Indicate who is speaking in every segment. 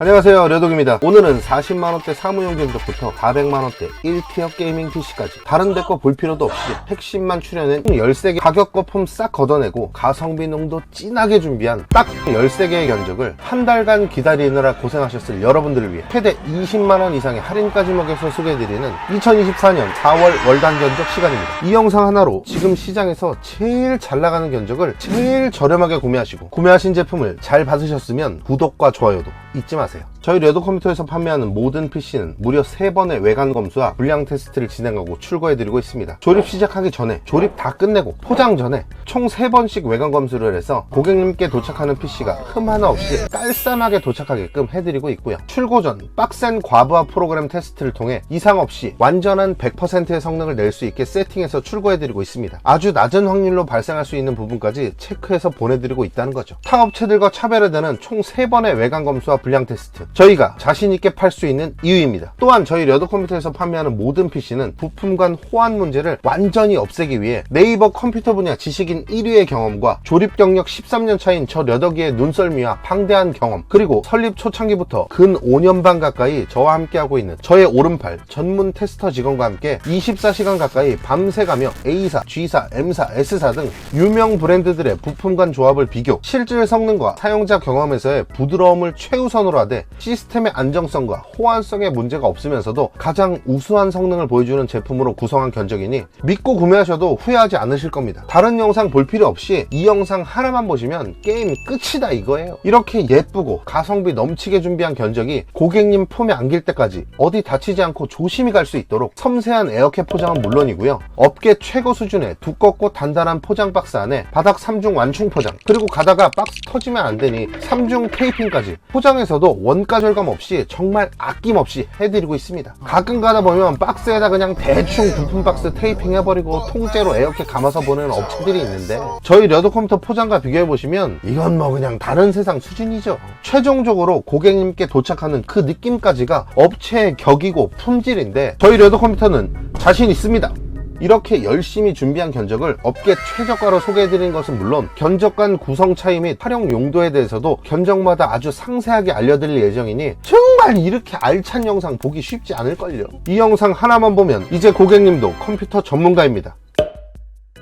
Speaker 1: 안녕하세요 려독입니다. 오늘은 40만원대 사무용 견적부터 400만원대 1티어 게이밍 PC까지. 다른 데 거 볼 필요도 없이 핵심만 출연한 13개 가격과 폼싹 걷어내고 가성비 농도 진하게 준비한 딱 13개의 견적을 한 달간 기다리느라 고생하셨을 여러분들을 위해 최대 20만원 이상의 할인까지 먹여서 소개해드리는 2024년 4월 월단 견적 시간입니다. 이 영상 하나로 지금 시장에서 제일 잘 나가는 견적을 제일 저렴하게 구매하시고 구매하신 제품을 잘 받으셨으면 구독과 좋아요도 잊지 마세요. 하세요. 저희 레드 컴퓨터에서 판매하는 모든 PC는 무려 3번의 외관 검수와 불량 테스트를 진행하고 출고해드리고 있습니다. 조립 시작하기 전에, 조립 다 끝내고, 포장 전에 총 3번씩 외관 검수를 해서 고객님께 도착하는 PC가 흠 하나 없이 깔쌈하게 도착하게끔 해드리고 있고요. 출고 전 빡센 과부하 프로그램 테스트를 통해 이상 없이 완전한 100%의 성능을 낼 수 있게 세팅해서 출고해드리고 있습니다. 아주 낮은 확률로 발생할 수 있는 부분까지 체크해서 보내드리고 있다는 거죠. 타 업체들과 차별화되는 총 3번의 외관 검수와 불량 테스트 저희가 자신있게 팔 수 있는 이유입니다. 또한 저희 레더 컴퓨터에서 판매하는 모든 PC는 부품 간 호환 문제를 완전히 없애기 위해 네이버 컴퓨터 분야 지식인 1위의 경험과 조립 경력 13년 차인 저 레더기의 눈썰미와 방대한 경험 그리고 설립 초창기부터 근 5년 반 가까이 저와 함께하고 있는 저의 오른팔 전문 테스터 직원과 함께 24시간 가까이 밤새 가며 A사, G사, M사, S사 등 유명 브랜드들의 부품 간 조합을 비교 실질 성능과 사용자 경험에서의 부드러움을 최우선으로 하되 시스템의 안정성과 호환성에 문제가 없으면서도 가장 우수한 성능을 보여주는 제품으로 구성한 견적이니 믿고 구매하셔도 후회하지 않으실 겁니다. 다른 영상 볼 필요 없이 이 영상 하나만 보시면 게임 끝이다 이거예요. 이렇게 예쁘고 가성비 넘치게 준비한 견적이 고객님 폼에 안길 때까지 어디 다치지 않고 조심히 갈 수 있도록 섬세한 에어캡 포장은 물론이고요. 업계 최고 수준의 두껍고 단단한 포장 박스 안에 바닥 3중 완충 포장 그리고 가다가 박스 터지면 안 되니 3중 테이핑까지 포장에서도 원가 절감 없이 정말 아낌없이 해드리고 있습니다. 가끔 가다 보면 박스에다 그냥 대충 부품 박스 테이핑 해버리고 통째로 에어캡 감아서 보내는 업체들이 있는데 저희 레드 컴퓨터 포장과 비교해보시면 이건 뭐 그냥 다른 세상 수준이죠. 최종적으로 고객님께 도착하는 그 느낌까지가 업체의 격이고 품질인데 저희 레드 컴퓨터는 자신 있습니다. 이렇게 열심히 준비한 견적을 업계 최저가로 소개해드린 것은 물론 견적 간 구성 차이 및 활용 용도에 대해서도 견적마다 아주 상세하게 알려드릴 예정이니 정말 이렇게 알찬 영상 보기 쉽지 않을걸요. 이 영상 하나만 보면 이제 고객님도 컴퓨터 전문가입니다.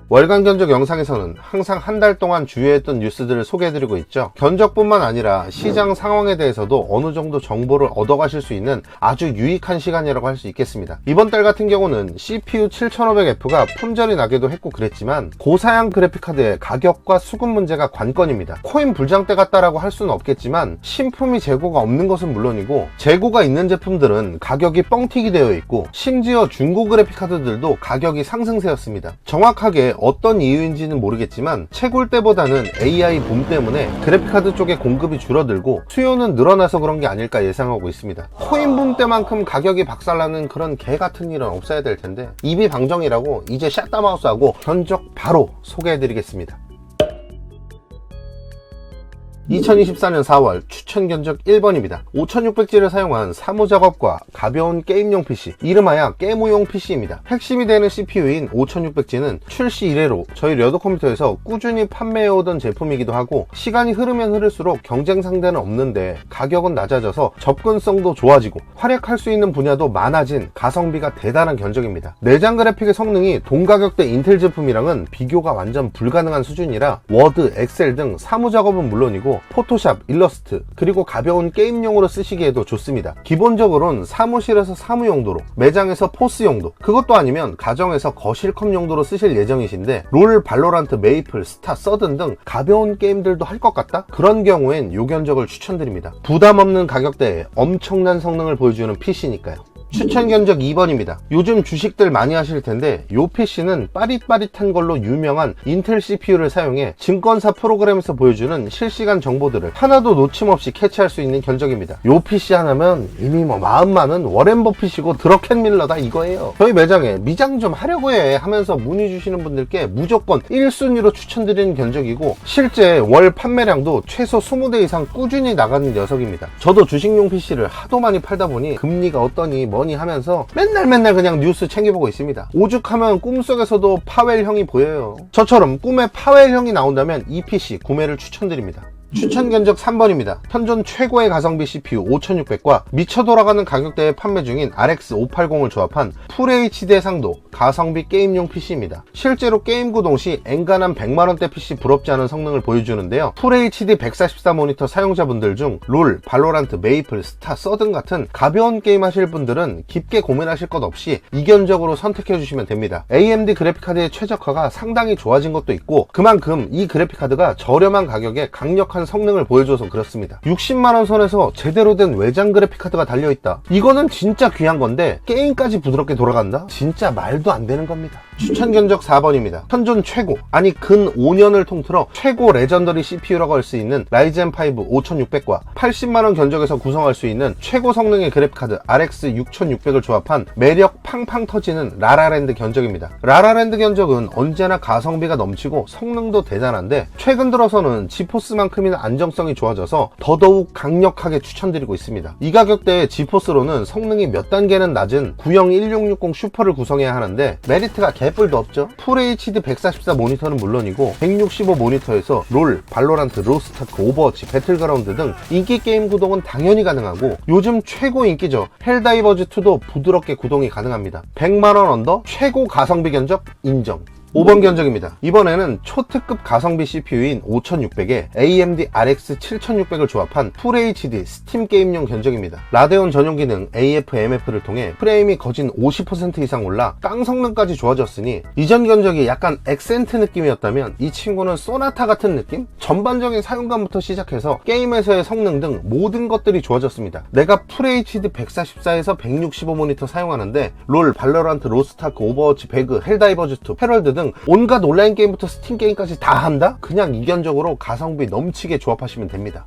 Speaker 1: 월간 견적 영상에서는 항상 한 달 동안 주요했던 뉴스들을 소개해드리고 있죠. 견적뿐만 아니라 시장 상황에 대해서도 어느 정도 정보를 얻어가실 수 있는 아주 유익한 시간이라고 할 수 있겠습니다. 이번 달 같은 경우는 CPU 7500F가 품절이 나기도 했고 그랬지만 고사양 그래픽카드의 가격과 수급 문제가 관건입니다. 코인 불장대 같다라고 할 수는 없겠지만 신품이 재고가 없는 것은 물론이고 재고가 있는 제품들은 가격이 뻥튀기 되어 있고 심지어 중고 그래픽카드들도 가격이 상승세였습니다. 정확하게 어떤 이유인지는 모르겠지만 채굴 때보다는 AI 붐 때문에 그래픽카드 쪽에 공급이 줄어들고 수요는 늘어나서 그런 게 아닐까 예상하고 있습니다. 코인 붐 때만큼 가격이 박살나는 그런 개 같은 일은 없어야 될 텐데 입이 방정이라고 이제 샷다 마우스하고 견적 바로 소개해드리겠습니다. 2024년 4월 추천 견적 1번입니다. 5600G를 사용한 사무 작업과 가벼운 게임용 PC, 이름하여 게무용 PC입니다. 핵심이 되는 CPU인 5600G는 출시 이래로 저희 레더 컴퓨터에서 꾸준히 판매해오던 제품이기도 하고 시간이 흐르면 흐를수록 경쟁 상대는 없는데 가격은 낮아져서 접근성도 좋아지고 활약할 수 있는 분야도 많아진 가성비가 대단한 견적입니다. 내장 그래픽의 성능이 동가격대 인텔 제품이랑은 비교가 완전 불가능한 수준이라 워드, 엑셀 등 사무 작업은 물론이고 포토샵, 일러스트, 그리고 가벼운 게임용으로 쓰시기에도 좋습니다. 기본적으로는 사무실에서 사무 용도로, 매장에서 포스 용도, 그것도 아니면 가정에서 거실컴 용도로 쓰실 예정이신데 롤, 발로란트, 메이플, 스타, 서든 등 가벼운 게임들도 할 것 같다? 그런 경우엔 요 견적을 추천드립니다. 부담 없는 가격대에 엄청난 성능을 보여주는 PC니까요. 추천 견적 2번입니다. 요즘 주식들 많이 하실 텐데 요 PC는 빠릿빠릿한 걸로 유명한 인텔 CPU를 사용해 증권사 프로그램에서 보여주는 실시간 정보들을 하나도 놓침없이 캐치할 수 있는 견적입니다. 요 PC 하나면 이미 뭐 마음만은 워렌 버핏이고 드러켄 밀러다 이거예요. 저희 매장에 미장 좀 하려고 해 하면서 문의 주시는 분들께 무조건 1순위로 추천드리는 견적이고 실제 월 판매량도 최소 20대 이상 꾸준히 나가는 녀석입니다. 저도 주식용 PC를 하도 많이 팔다 보니 금리가 어떠니 뭐니 하면서 맨날 맨날 그냥 뉴스 챙겨보고 있습니다. 오죽하면 꿈속에서도 파웰 형이 보여요. 저처럼 꿈에 파웰 형이 나온다면 이 PC 구매를 추천드립니다. 추천 견적 3번입니다. 현존 최고의 가성비 CPU 5600과 미쳐 돌아가는 가격대에 판매 중인 RX 580을 조합한 FHD 해상도 가성비 게임용 PC입니다. 실제로 게임 구동 시 엔간한 100만원대 PC 부럽지 않은 성능을 보여주는데요. FHD 144 모니터 사용자분들 중 롤, 발로란트, 메이플, 스타, 서든 같은 가벼운 게임 하실 분들은 깊게 고민하실 것 없이 이견적으로 선택해 주시면 됩니다. AMD 그래픽카드의 최적화가 상당히 좋아진 것도 있고 그만큼 이 그래픽카드가 저렴한 가격에 강력 한 성능을 보여줘서 그렇습니다. 60만원 선에서 제대로 된 외장 그래픽카드가 달려있다. 이거는 진짜 귀한 건데 게임까지 부드럽게 돌아간다? 진짜 말도 안 되는 겁니다. 추천 견적 4번입니다. 현존 최고, 아니 근 5년을 통틀어 최고 레전더리 CPU라고 할 수 있는 라이젠 5 5600과 80만원 견적에서 구성할 수 있는 최고 성능의 그래픽카드 RX 6600을 조합한 매력 팡팡 터지는 라라랜드 견적입니다. 라라랜드 견적은 언제나 가성비가 넘치고 성능도 대단한데 최근 들어서는 지포스만큼 이나 안정성이 좋아져서 더더욱 강력하게 추천드리고 있습니다. 이 가격대에 지포스로는 성능이 몇 단계는 낮은 구형 1660 슈퍼를 구성해야 하는데 메리트가 개뿔도 없죠. FHD 144 모니터는 물론이고 165 모니터에서 롤, 발로란트, 로스타크, 오버워치, 배틀그라운드 등 인기 게임 구동은 당연히 가능하고 요즘 최고 인기죠. 헬다이버즈2도 부드럽게 구동이 가능합니다. 100만원 언더 최고 가성비 견적 인정. 5번 견적입니다. 이번에는 초특급 가성비 CPU인 5600에 AMD RX 7600을 조합한 FHD 스팀 게임용 견적입니다. 라데온 전용 기능 AFMF를 통해 프레임이 거진 50% 이상 올라 깡 성능까지 좋아졌으니 이전 견적이 약간 액센트 느낌이었다면 이 친구는 소나타 같은 느낌? 전반적인 사용감부터 시작해서 게임에서의 성능 등 모든 것들이 좋아졌습니다. 내가 FHD 144에서 165 모니터 사용하는데 롤, 발로란트, 로스타크, 오버워치, 배그, 헬다이버즈2, 패럴드 등 온갖 온라인 게임부터 스팀 게임까지 다 한다? 그냥 이견적으로 가성비 넘치게 조합하시면 됩니다.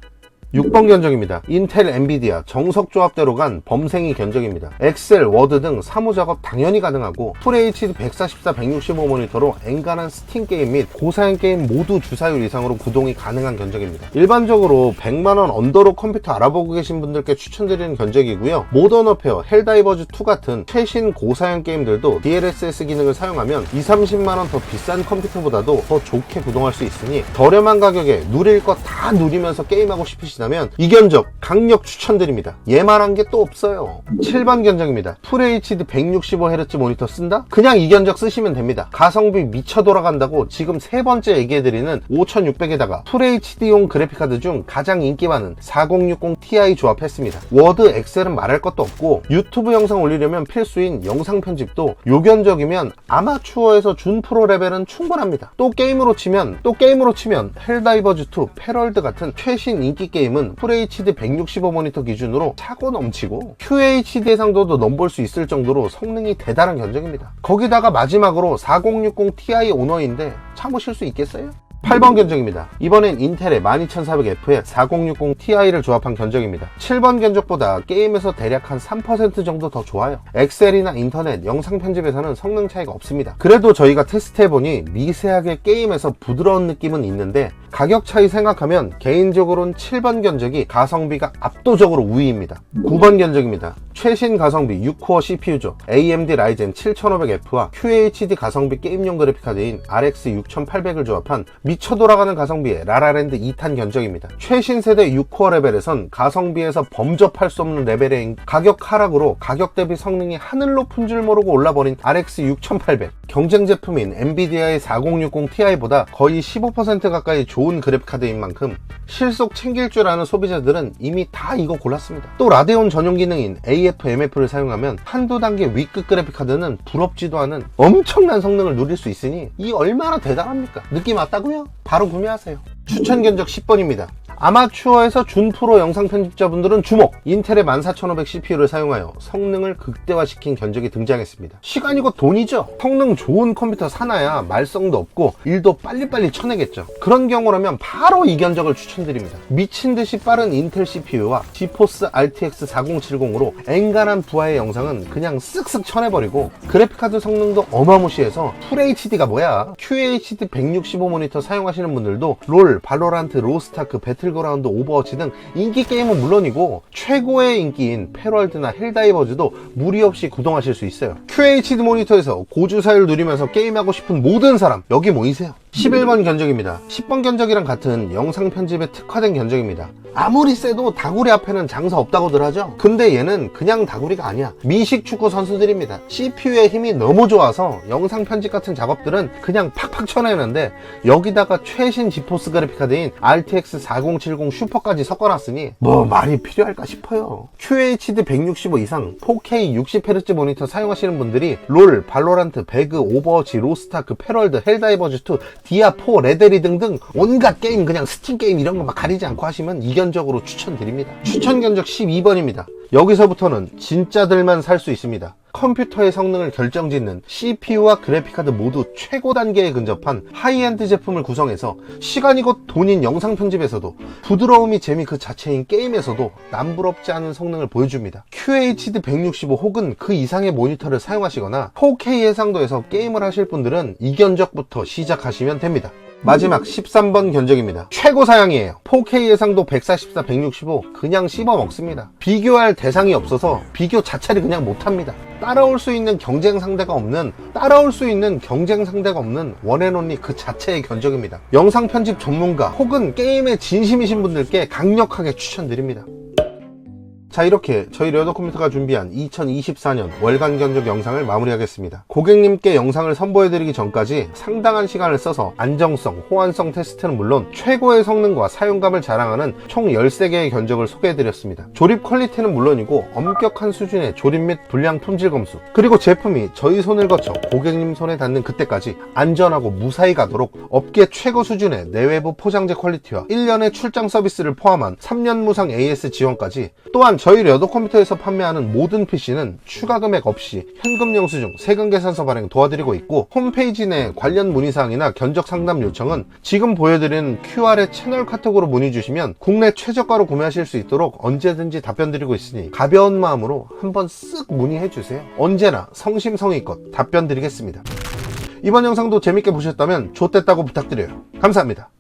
Speaker 1: 6번 견적입니다. 인텔, 엔비디아 정석 조합대로 간 범생이 견적입니다. 엑셀, 워드 등 사무 작업 당연히 가능하고 FHD 144, 165 모니터로 엔간한 스팀 게임 및 고사양 게임 모두 주사율 이상으로 구동이 가능한 견적입니다. 일반적으로 100만원 언더로 컴퓨터 알아보고 계신 분들께 추천드리는 견적이고요. 모던 어페어, 헬다이버즈 2 같은 최신 고사양 게임들도 DLSS 기능을 사용하면 2, 30만원 더 비싼 컴퓨터보다도 더 좋게 구동할 수 있으니 저렴한 가격에 누릴 것 다 누리면서 게임하고 싶으시 계시다면 이 견적 강력 추천드립니다. 얘만한 게 또 없어요. 7번 견적입니다. FHD 165Hz 모니터 쓴다? 그냥 이 견적 쓰시면 됩니다. 가성비 미쳐 돌아간다고 지금 세 번째 얘기해드리는 5600에다가 FHD용 그래픽카드 중 가장 인기 많은 4060 Ti 조합했습니다. 워드, 엑셀은 말할 것도 없고 유튜브 영상 올리려면 필수인 영상 편집도 요 견적이면 아마추어에서 준 프로 레벨은 충분합니다. 또 게임으로 치면 또 게임으로 치면 헬다이버즈2, 패럴드 같은 최신 인기 게임 은 FHD 165 모니터 기준으로 차고 넘치고 QHD 해상도도 넘볼 수 있을 정도로 성능이 대단한 견적입니다. 거기다가 마지막으로 4060 Ti 오너인데 참으실 수 있겠어요? 8번 견적입니다. 이번엔 인텔의 12400F에 4060 Ti를 조합한 견적입니다. 7번 견적보다 게임에서 대략 한 3% 정도 더 좋아요. 엑셀이나 인터넷, 영상 편집에서는 성능 차이가 없습니다. 그래도 저희가 테스트해보니 미세하게 게임에서 부드러운 느낌은 있는데 가격 차이 생각하면 개인적으로는 7번 견적이 가성비가 압도적으로 우위입니다. 9번 견적입니다. 최신 가성비 6코어 CPU죠. AMD 라이젠 7500F와 QHD 가성비 게임용 그래픽카드인 RX 6800을 조합한 미쳐 돌아가는 가성비의 라라랜드 2탄 견적입니다. 최신 세대 6코어 레벨에선 가성비에서 범접할 수 없는 레벨의 가격 하락으로 가격 대비 성능이 하늘 높은 줄 모르고 올라버린 RX 6800 경쟁 제품인 엔비디아의 4060 Ti보다 거의 15% 가까이 좋은 그래픽카드인 만큼 실속 챙길 줄 아는 소비자들은 이미 다 이거 골랐습니다. 또 라데온 전용 기능인 AFMF를 사용하면 한두 단계 위급 그래픽카드는 부럽지도 않은 엄청난 성능을 누릴 수 있으니 이 얼마나 대단합니까? 느낌 왔다고요? 바로 구매하세요. 추천 견적 10번입니다. 아마추어에서 준프로 영상 편집자분들은 주목! 인텔의 14500 CPU를 사용하여 성능을 극대화시킨 견적이 등장했습니다. 시간이고 돈이죠? 성능 좋은 컴퓨터 사놔야 말썽도 없고 일도 빨리빨리 쳐내겠죠. 그런 경우라면 바로 이 견적을 추천드립니다. 미친 듯이 빠른 인텔 CPU와 지포스 RTX 4070으로 엔간한 부하의 영상은 그냥 쓱쓱 쳐내버리고 그래픽카드 성능도 어마무시해서 FHD가 뭐야? QHD 165 모니터 사용하시는 분들도 롤, 발로란트, 로스타크, 배틀 배틀그라운드, 오버워치 등 인기 게임은 물론이고 최고의 인기인 패럴드나 헬다이버즈도 무리 없이 구동하실 수 있어요. QHD 모니터에서 고주사율 누리면서 게임하고 싶은 모든 사람 여기 모이세요. 11번 견적입니다. 10번 견적이랑 같은 영상 편집에 특화된 견적입니다. 아무리 세도 다구리 앞에는 장사 없다고들 하죠. 근데 얘는 그냥 다구리가 아니야. 미식 축구 선수들입니다. CPU의 힘이 너무 좋아서 영상 편집 같은 작업들은 그냥 팍팍 쳐내는데 여기다가 최신 지포스 그래픽카드인 RTX 4070 슈퍼까지 섞어놨으니 뭐 말이 필요할까 싶어요. QHD 165 이상 4K 60Hz 모니터 사용하시는 분들이 롤, 발로란트, 배그, 오버워치, 로스타크, 패럴드, 헬다이버즈2, 디아4, 레데리 등등 온갖 게임 그냥 스팀 게임 이런 거 막 가리지 않고 하시면 이견적으로 추천드립니다. 추천 견적 12번입니다. 여기서부터는 진짜들만 살 수 있습니다. 컴퓨터의 성능을 결정짓는 CPU와 그래픽카드 모두 최고 단계에 근접한 하이엔드 제품을 구성해서 시간이 곧 돈인 영상 편집에서도 부드러움이 재미 그 자체인 게임에서도 남부럽지 않은 성능을 보여줍니다. QHD 165 혹은 그 이상의 모니터를 사용하시거나 4K 해상도에서 게임을 하실 분들은 이 견적부터 시작하시면 됩니다. 마지막 13번 견적입니다. 최고 사양이에요. 4K 예상도 144, 165 그냥 씹어 먹습니다. 비교할 대상이 없어서 비교 자체를 그냥 못합니다. 따라올 수 있는 경쟁 상대가 없는 따라올 수 있는 경쟁 상대가 없는 원앤온리 그 자체의 견적입니다. 영상 편집 전문가 혹은 게임에 진심이신 분들께 강력하게 추천드립니다. 자 이렇게 저희 레어더 컴퓨터가 준비한 2024년 월간 견적 영상을 마무리하겠습니다. 고객님께 영상을 선보여드리기 전까지 상당한 시간을 써서 안정성, 호환성 테스트는 물론 최고의 성능과 사용감을 자랑하는 총 13개의 견적을 소개해드렸습니다. 조립 퀄리티는 물론이고 엄격한 수준의 조립 및 불량 품질 검수 그리고 제품이 저희 손을 거쳐 고객님 손에 닿는 그때까지 안전하고 무사히 가도록 업계 최고 수준의 내외부 포장재 퀄리티와 1년의 출장 서비스를 포함한 3년 무상 AS 지원까지 또한 저희 레더 컴퓨터에서 판매하는 모든 PC는 추가 금액 없이 현금 영수증, 세금 계산서 발행 도와드리고 있고 홈페이지 내 관련 문의사항이나 견적 상담 요청은 지금 보여드리는 QR의 채널 카톡으로 문의 주시면 국내 최저가로 구매하실 수 있도록 언제든지 답변 드리고 있으니 가벼운 마음으로 한번 쓱 문의해 주세요. 언제나 성심성의껏 답변 드리겠습니다. 이번 영상도 재밌게 보셨다면 좋댔다고 부탁드려요. 감사합니다.